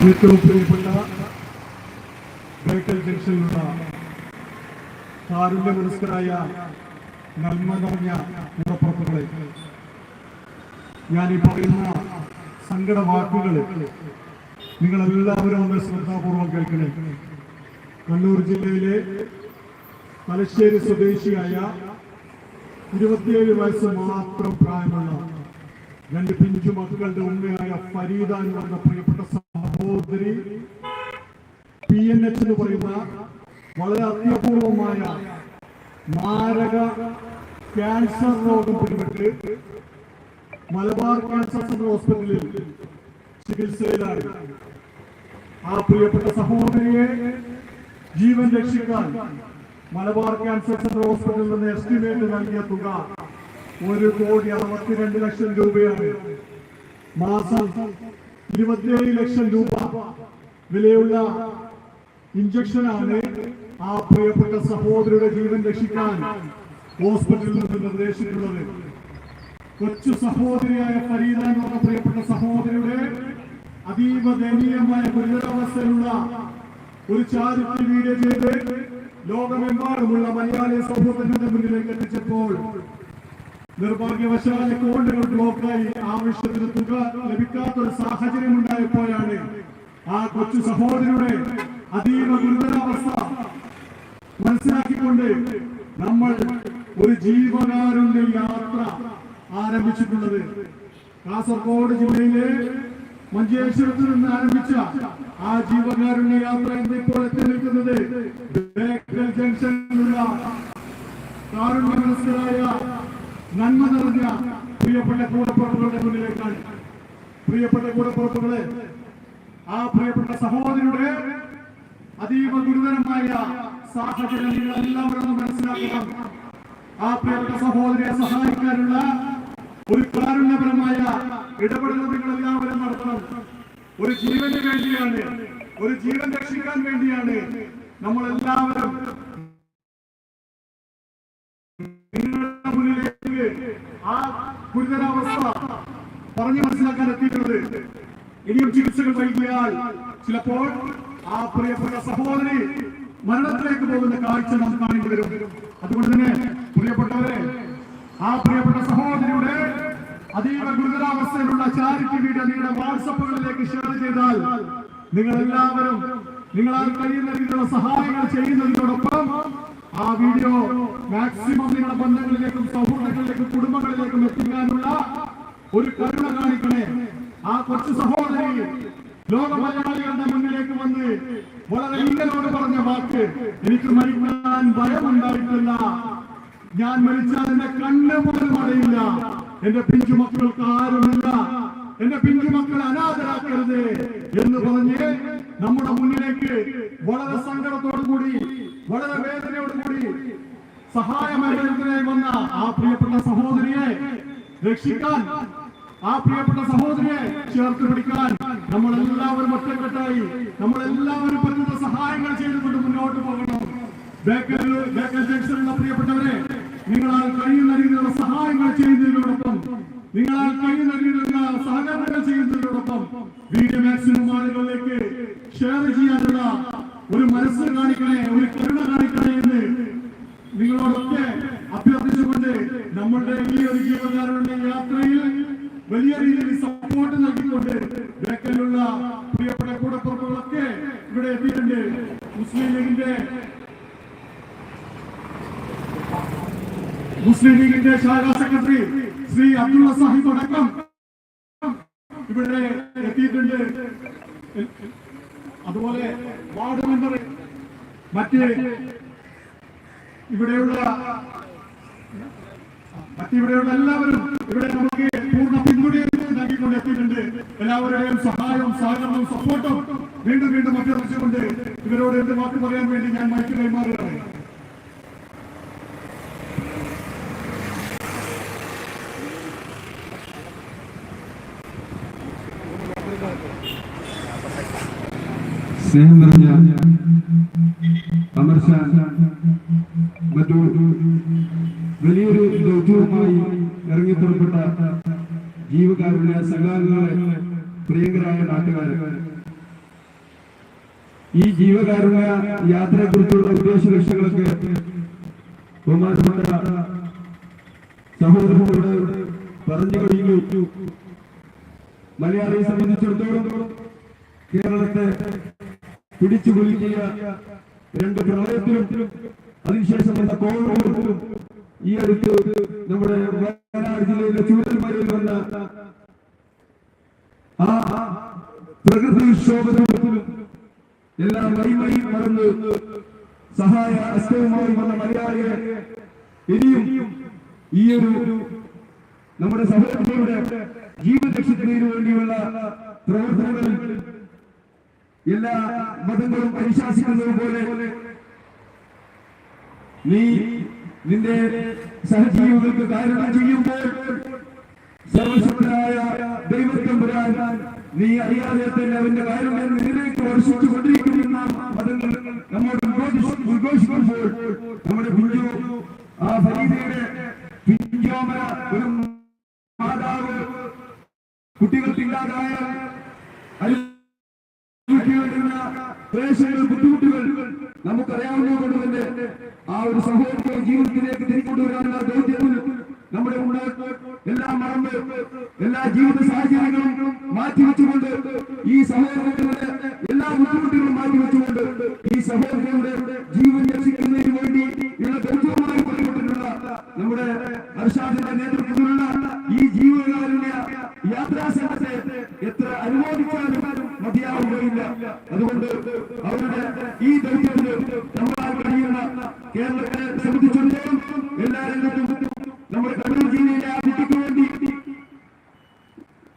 ഏറ്റവും പ്രിയപ്പെട്ട ബേക്കൽ ജംഗ്ഷനിലുള്ള കാരുണ്യ മനസ്കരായ നന്മ നിറഞ്ഞ ഉറപ്പുറപ്പുകളെ ഞാൻ ഈ പറയുന്ന സങ്കട വാക്കുകൾ നിങ്ങളെല്ലാവരും ഒന്ന് ശ്രദ്ധാപൂർവം കേൾക്കണേ. കണ്ണൂർ ജില്ലയിലെ തലശ്ശേരി സ്വദേശിയായ ഇരുപത്തിയേഴ് വയസ്സ് മാത്രം പ്രായമുള്ള രണ്ട് പിഞ്ചു മക്കളുടെ ഉമ്മയായ ഫരീദ എന്ന് പറഞ്ഞ പ്രിയപ്പെട്ട സഹോദരി പി എൻ എച്ച് എന്ന് പറയുന്ന വളരെ അത്യപൂർവമായ മാരക ക്യാൻസർ രോഗം പിടിപെട്ട് മലബാർ ക്യാൻസർ സെന്റർ ഹോസ്പിറ്റലിൽ ചികിത്സയിലാണ് ആ പ്രിയപ്പെട്ട സഹോദരിയെ ജീവൻ രക്ഷിക്കാൻ മലബാർ ക്യാൻസർ സെന്റർ ഹോസ്പിറ്റലിൽ നിന്ന് എസ്റ്റിമേറ്റ് നൽകിയ തുക ഒരു കോടി അറുപത്തിരണ്ട് ലക്ഷം രൂപയാണ്. മാസം ഇരുപത്തിയേഴ് ലക്ഷം രൂപ വിലയുള്ള ഇഞ്ചക്ഷനാണ് ആ പ്രിയപ്പെട്ട സഹോദരിയുടെ ജീവൻ രക്ഷിക്കാൻ ഹോസ്പിറ്റലിൽ നിന്ന് നിർദ്ദേശിച്ചിട്ടുള്ളത് കൊച്ചു സഹോദരിയായ ഫരീദ എന്ന് പറഞ്ഞ പ്രിയപ്പെട്ട സഹോദരിയുടെ അതീവ ദയനീയമായ ഗുരുതരാവസ്ഥയിലുള്ള ഒരു ചാരിറ്റി വീഡിയോ ചെയ്ത് ലോകമെമ്പാടുമുള്ള മലയാളി സമൂഹത്തിന്റെ മുന്നിലേക്ക് എത്തിച്ചപ്പോൾ നിർഭാഗ്യവശാൽ അക്കൗണ്ടുകൾ ബ്ലോക്കായി ആവശ്യത്തിന് തുക ലഭിക്കാത്തൊരു സാഹചര്യം ഉണ്ടായപ്പോഴാണ് ആ കൊച്ചു സഹോദരിയുടെ അതീവ ഗുരുതരാവസ്ഥ മനസ്സിലാക്കിക്കൊണ്ട് നമ്മൾ ഒരു ജീവകാരുണ്യ യാത്ര ആരംഭിച്ചിട്ടുള്ളത്. കാസർഗോഡ് ജില്ലയിലെ മഞ്ചേശ്വരത്ത് നിന്ന് ആരംഭിച്ച ആ ജീവകാരുണ്യ യാത്ര ഇന്ന് ഇപ്പോൾ എത്തി നിൽക്കുന്നത് ജംഗ്ഷനിലുള്ള കാരുണ്യ മനസ്സിലായ നന്മ നിറഞ്ഞ പ്രിയപ്പെട്ട കൂടപ്പുറപ്പുകളുടെ മുന്നിലേക്കാണ് പ്രിയപ്പെട്ട കൂടപ്പുറപ്പുകളെ ആ പ്രിയപ്പെട്ട സഹോദരിയുടെ അതീവ ഗുരുതരമായ സാഹചര്യം നിങ്ങൾ എല്ലാവരും മനസ്സിലാക്കണം. ആ പ്രിയപ്പെട്ട സഹോദരിയെ സഹായിക്കാനുള്ള ഒരു കാരുണ്യപരമായ ഇടപെടൽ നിങ്ങൾ എല്ലാവരും നടത്തണം. ഒരു ജീവന് വേണ്ടിയാണ് ഒരു ജീവൻ രക്ഷിക്കാൻ വേണ്ടിയാണ് നമ്മൾ എല്ലാവരും ഗുരുതരാവസ്ഥ പറഞ്ഞു മനസ്സിലാക്കാൻ എത്തിയിട്ടുള്ളത് ഇനിയും ചികിത്സകൾ വൈകിയാൽ ചിലപ്പോൾ ആ പ്രിയപ്പെട്ട സഹോദരി മരണത്തിലേക്ക് പോകുന്ന കാഴ്ച നാം കാണേണ്ടി വരും. അതുകൊണ്ട് തന്നെ പ്രിയപ്പെട്ടവരെ ആ പ്രിയപ്പെട്ട സഹോദരിയുടെ അതീവ ഗുരുതരാവസ്ഥയിലുള്ള ചാരിറ്റി വീഡിയോ നിങ്ങളുടെ വാട്സപ്പുകളിലേക്ക് ഷെയർ ചെയ്താൽ നിങ്ങൾ എല്ലാവരും നിങ്ങളാൽ കഴിയുന്ന രീതിയിലുള്ള സഹായങ്ങൾ ചെയ്യുന്നതിനോടൊപ്പം ആ വീഡിയോ മാക്സിമം നിങ്ങളുടെ ബന്ധങ്ങളിലേക്കും സൗഹൃദങ്ങളിലേക്കും കുടുംബങ്ങളിലേക്കും എത്തിക്കാനുള്ള ഒരു കരുണ കാണിക്കണേ. ആ കൊച്ചു സഹോദരി ലോക മലയാളികളുടെ മുന്നിലേക്ക് വന്ന് വളരെ ഇങ്ങനോട് പറഞ്ഞ വാക്ക് എനിക്ക് മരിക്കാൻ ഭയമുണ്ടായിട്ടില്ല. ഞാൻ മരിച്ചാൽ എന്റെ കണ്ണ് പോലും അറിയില്ല എന്റെ പിഞ്ചു മക്കൾക്ക് ആരുമില്ല. എന്റെ പിഞ്ചു മക്കളെ അനാഥരാക്കരുത്. എന്ന് പറഞ്ഞ് നമ്മുടെ മുന്നിലേക്ക് വളരെ സങ്കടത്തോടു കൂടി വളരെ വേദനയോടുകൂടി സഹായമേഖലത്തിനായി വന്ന ആ പ്രിയപ്പെട്ട സഹോദരിയെ രക്ഷിക്കാൻ ആ പ്രിയപ്പെട്ട സഹോദരിയെ ചേർത്ത് പിടിക്കാൻ നമ്മൾ എല്ലാവരും ഒറ്റക്കെട്ടായി നമ്മൾ എല്ലാവരും പറ്റുന്ന സഹായങ്ങൾ ചെയ്തുകൊണ്ട് മുന്നോട്ട് പോകണം. ബേക്കൽ ബേക്കൽ ജംഗ്ഷനിലുള്ള പ്രിയപ്പെട്ടവരെ നിങ്ങളാൽ കഴിയുന്ന രീതിയിലുള്ള സഹായങ്ങൾ ചെയ്യുന്നതിനോടൊപ്പം നിങ്ങളാൽ കഴിയുന്ന രീതിയിലുള്ള സഹകരണങ്ങൾ ചെയ്യുന്നതിനോടൊപ്പം വീഡിയോ മാക്സിമം ആളുകളിലേക്ക് ഷെയർ ചെയ്യാനുള്ള ഒരു മനസ്സ് കാണിക്കണേ ഒരു കരുണ കാണിക്കണേ എന്ന് നിങ്ങളോടൊക്കെ അഭ്യർത്ഥിച്ചുകൊണ്ട് നമ്മളുടെ ഈ ഒരു ജീവകാരുടെ യാത്രയിൽ വലിയ രീതിയിൽ സപ്പോർട്ട് നൽകിക്കൊണ്ട് ബേക്കലുള്ള പ്രിയപ്പെട്ട കൂടപ്പുറപ്പുകളൊക്കെ ഇവിടെ എത്തിയിട്ടുണ്ട്. മുസ്ലിം ലീഗിന്റെ മുസ്ലിം ലീഗിന്റെ ശാഖാ സെക്രട്ടറി ശ്രീ അബ്ദുള്ള സാഹിബ് അടക്കം ഇവിടെ എത്തിയിട്ടുണ്ട്. അതുപോലെ വാർഡ് മെമ്പർ മറ്റ് ഇവിടെയുള്ള മറ്റിവിടെയുള്ള എല്ലാവരും ഇവിടെ നമുക്ക് പൂർണ പിന്തുണയും നൽകിക്കൊണ്ട് എത്തിയിട്ടുണ്ട് എല്ലാവരുടെയും സഹായവും സഹകരണവും സപ്പോർട്ടും വീണ്ടും വീണ്ടും അഭ്യർത്ഥിച്ചുകൊണ്ട് ഇവരോട് എന്റെ വാക്ക് പറയാൻ വേണ്ടി ഞാൻ മൈക്ക് കൈമാറുകയാണ്. സ്നേഹം നിറഞ്ഞ അമർഷ മറ്റു വലിയൊരു ജീവകാരുണ്യ സംഘാംഗങ്ങളെ പ്രിയങ്കരായ നാട്ടുകാരെ. ഈ ജീവകാരുണ്യ യാത്രയെക്കുറിച്ചുള്ള ഉദ്ദേശ ലക്ഷ്യങ്ങളൊക്കെ ബഹുമാനപ്പെട്ട സഹോദരങ്ങളുടെ പറഞ്ഞു കഴിഞ്ഞു. മലയാളിയെ സംബന്ധിച്ചിടത്തോളം കേരളത്തെ പിടിച്ചു കൊല്ലിക്കുക രണ്ട് പ്രളയത്തിലും അതിനുശേഷം വന്ന കോവിഡിലും ഈ അടുത്ത് നമ്മുടെ വയനാട് ജില്ലയിലെ ചൂരൽമലയിൽ വന്ന ആ പ്രകൃതി വിക്ഷോഭത്തിലും എല്ലാം വൈമൈ മറന്ന് സഹായ അസ്തവുമായി വന്ന മലയാളിയെ ഇനിയും ഈ ഒരു നമ്മുടെ സഹോദരങ്ങളുടെ ജീവൻ രക്ഷിക്കുന്നതിന് വേണ്ടിയുള്ള പ്രവർത്തനങ്ങളിൽ എല്ലാ മതങ്ങളും പരിശാസിക്കുന്നത് പോലെ നീ നിന്റെ സഹജീവികൾക്ക് കാരണം ചെയ്യുമ്പോൾ സർവശക്തനായ ദൈവത്തമ്പുരാൻ നീ അറിയാതെ തന്നെ അവന്റെ കാരണം നിന്നിലേക്ക് വർഷിച്ചു കൊണ്ടിരിക്കുന്ന മതങ്ങൾ നമ്മോട് ഉദ്ഘോഷി- ഉദ്ഘോഷിക്കുമ്പോൾ നമ്മുടെ കുഞ്ഞു ആ ഫരീദയുടെ പിഞ്ചോമന ഒരു മാതാവ് കുട്ടികൾക്കില്ലാതായ ഇല്ലാതായ ബുദ്ധിമുട്ടുകൾ നമുക്കറിയാവുന്നതുകൊണ്ട് തന്നെ ആ ഒരു സഹോദരത്തെ ജീവിതത്തിലേക്ക് തിരിച്ചുകൊണ്ടുവരാനുള്ള ദൗത്യത്തിൽ നമ്മുടെ ഉണ്ട് എല്ലാ മറന്ന് എല്ലാ ജീവിത സാഹചര്യങ്ങളും മാറ്റിവെച്ചുകൊണ്ട് ഈ സഹോദരങ്ങളുടെ എല്ലാ ബുദ്ധിമുട്ടുകളും മാറ്റിവെച്ചുകൊണ്ട് ഈ സഹോദരങ്ങളുടെ ജീവൻ രക്ഷിക്കുന്നതിന് വേണ്ടി ഉള്ള ദൗത്യവുമായി പറഞ്ഞുകൊണ്ടിട്ടുള്ള നമ്മുടെ അർഷാദിന്റെ നേതൃത്വത്തിലുള്ള ഈ ജീവകാരുണ്യ യാത്രാ സംഘത്തെ എത്ര അനുമോദിച്ചാലും മതിയാവുകയില്ല. അതുകൊണ്ട് അവരുടെ ഈ ദൗത്യത്തിന് നമ്മളാൽ കഴിയുന്ന കേരളത്തെ സംബന്ധിച്ചിടത്തോളം എല്ലാ രംഗത്തും നമ്മുടെ കണ്ണൂർ ജില്ലയിലെ ആ കുട്ടിക്ക് വേണ്ടി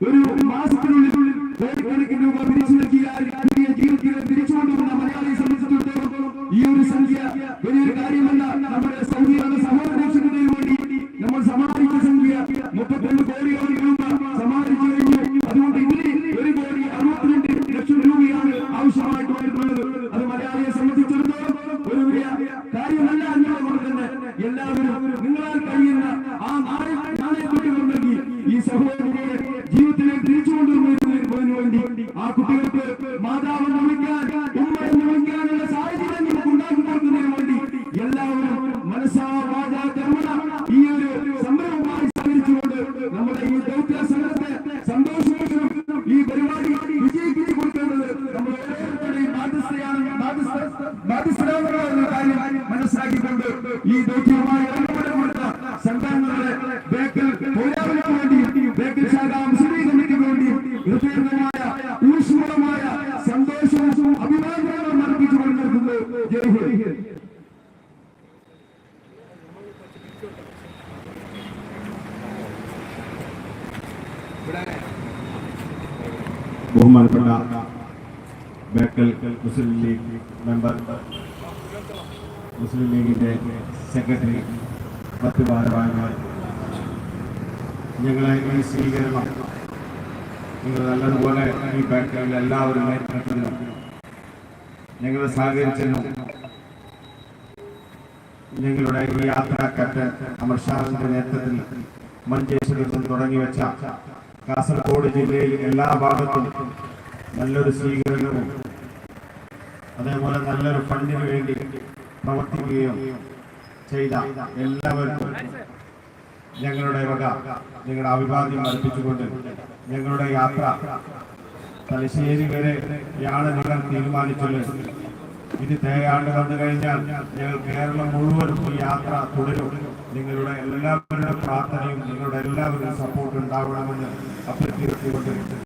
ഒരു മാസത്തിനുള്ളിൽ കോടിക്കണക്കിന് രൂപ പിരിച്ചു നൽകിയാൽ പുതിയ ജീവിതത്തിൽ തിരിച്ചു കൊണ്ടുവന്ന മലയാളിയെ സംബന്ധിച്ചിടത്തോളം ഈ ഒരു സംഖ്യ വലിയൊരു കാര്യമല്ല നമ്മുടെ സൗദിയുടെ സഹോദര രക്ഷണത്തിന് വേണ്ടി നമ്മൾ സമാഹരിച്ച സംഖ്യ മുപ്പത്തിരണ്ട് കോടിയോളം രൂപ സമാഹരിച്ചു കഴിഞ്ഞു അതുകൊണ്ട് ഇതിന് ഒരു കോടി അറുപത്തിരണ്ട് ലക്ഷം രൂപയാണ് ആവശ്യമായിട്ട് വരുന്നത് അത് മലയാളിയെ സംബന്ധിച്ചിടത്തോളം ഒരു വലിയ കാര്യമല്ല എന്നുള്ളത് തന്നെ എല്ലാവരും നിങ്ങളാൽ കഴിയുന്ന ആ നാണയ നാണയക്കുട്ടികൾ നൽകി ഈ സഹോദരനെ ജീവിതത്തിലേക്ക് തിരിച്ചു കൊണ്ടുവരുന്നതിന് വേണ്ടി ആ കുട്ടികൾക്ക് മാതാവ് എന്ന് വിളിക്കാൻ ഉമ്മ എന്ന് വിളിക്കാനുള്ള സാഹചര്യം നമുക്ക് ഉണ്ടാക്കി കൊടുക്കുന്നതിന് വേണ്ടി എല്ലാവരും മനസ്സാ വാച കർമ്മണ ഈ ഒരു സംരംഭമായി സഹകരിച്ചുകൊണ്ട് നമ്മുടെ ഈ ദൗത്യ സംഘത്തെ സന്തോഷവും ഈ പരിപാടി വിജയിപ്പിച്ചു കൊടുക്കേണ്ടത് നമ്മൾ ഓരോരുത്തരുടെയും ബാധ്യസ്ഥയാണ് ബാധ്യസ്ഥ ബാധ്യസ്ഥരാണെന്നുള്ള ഒരു കാര്യം മനസ്സിലാക്കിക്കൊണ്ട് ഈ ദൗത്യവുമായി ഇറങ്ങുമ്പോൾ കൊടുത്ത സംഘടനകളുടെ ബേക്കൽ പോരാളിക്ക് വേണ്ടി ബേക്കൽ ശാഖ മുസ്ലിം കമ്മിറ്റിക്ക് വേണ്ടി ഹൃദയംഗമായ ഊഷ്മളമായ സന്തോഷവും അഭിമാനവും അർപ്പിച്ചുകൊണ്ട് നിർത്തുന്നു ജയ് ഹിന്ദ്. ബഹുമാനപ്പെട്ട ബേക്കൽ മുസ്ലിം ലീഗ് മെമ്പർ മുസ്ലിം ലീഗിന്റെ സെക്രട്ടറി മറ്റു ഭാരവാഹികൾ ഞങ്ങളെ ഈ സ്വീകരണം നിങ്ങൾ നല്ലതുപോലെ ഈ ബേക്കലിൽ എല്ലാവരും ഏറ്റെടുത്തതിനും ഞങ്ങൾ സഹകരിച്ചതിനും ഞങ്ങളുടെ ഈ യാത്രാക്കറ്റ് അമർഷാറിന്റെ നേതൃത്വത്തിൽ മഞ്ചേശ്വരത്തിൽ തുടങ്ങി വെച്ച കാസർഗോഡ് ജില്ലയിൽ എല്ലാ ഭാഗത്തും നല്ലൊരു സ്വീകരണവും അതേപോലെ നല്ലൊരു ഫണ്ടിന് വേണ്ടി പ്രവർത്തിക്കുകയും ചെയ്ത എല്ലാവർക്കും ഞങ്ങളുടെ വക നിങ്ങളുടെ അഭിവാദ്യം അർപ്പിച്ചുകൊണ്ട് ഞങ്ങളുടെ യാത്ര തലശ്ശേരി വരെ വരെയാണ് നിങ്ങൾ തീരുമാനിച്ചത്. ഇത് തേയാണ്ട് വന്നു കഴിഞ്ഞാൽ ഞങ്ങൾ കേരളം മുഴുവൻ ഈ യാത്ര തുടരും. നിങ്ങളുടെ എല്ലാവരുടെ പ്രാർത്ഥനയും നിങ്ങളുടെ എല്ലാവരുടെയും സപ്പോർട്ട് ഉണ്ടാവണമെന്ന് അഭ്യർത്ഥിച്ചുകൊണ്ട്